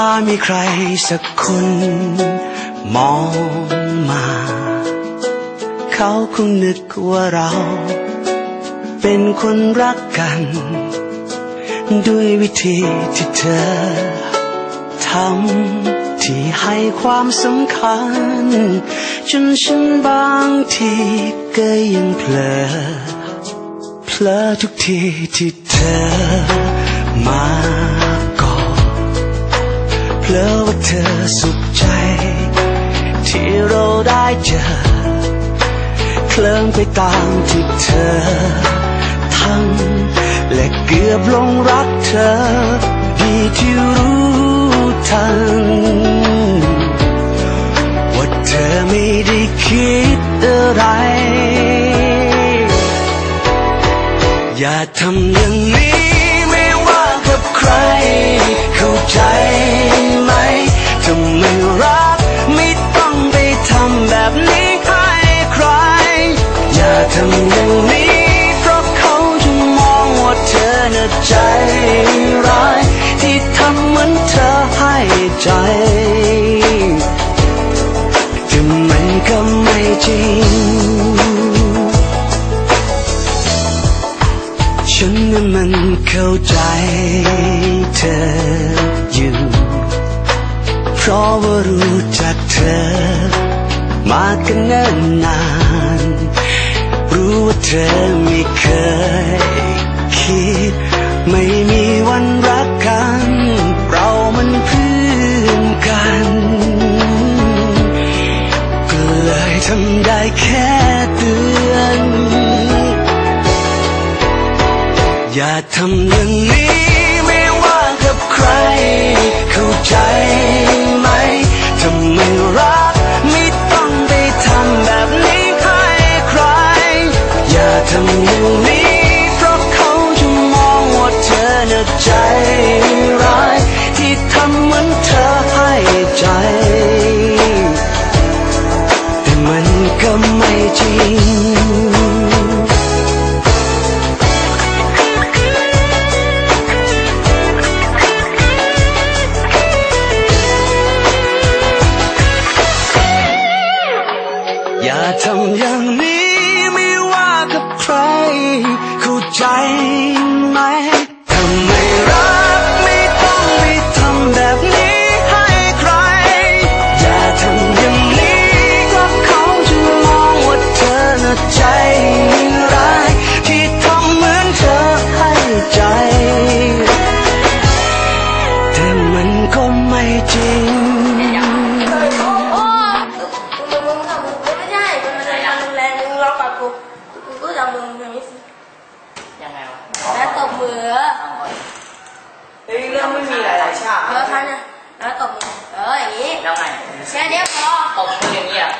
ถ้ามีใครสักคน มองมา เขาคงนึกว่าเรา เป็นคนรักกัน ด้วยวิธีที่เธอทำที่ให้ความสำคัญ จนฉันบางทีก็ยังเพลอเพลอทุกทีที่เธอมา เพลอว่าเธอสุขใจ ที่เราได้เจอ เคลิ้มไปตามที่เธอทำและเกือบลงรักเธอ ดีที่รู้ทันว่าเธอไม่ได้คิดอะไร อย่าทำอย่างนี้ ใจแต่มันก็ไม่จริง ฉันนั้นมันเข้าใจเธออยู่ เพราะว่ารู้จักเธอ มากันเนิ่นนาน รู้ว่าเธอไม่เคยคิดไม่มี ทำได้แค่เตือน อย่าทำอย่างนี้ มันก็ไม่จริงอย่าทำอย่างนี้ไม่ว่ากับใคร เข้าใจไหมถ้าไม เฮ้ยเรื่องไม่มีหลายๆฉากเดี๋ยวทันนะแล้วตบมือเอออย่างนี้ แล้วไง แค่เนี้ยพอ ตบมืออย่างนี้อะ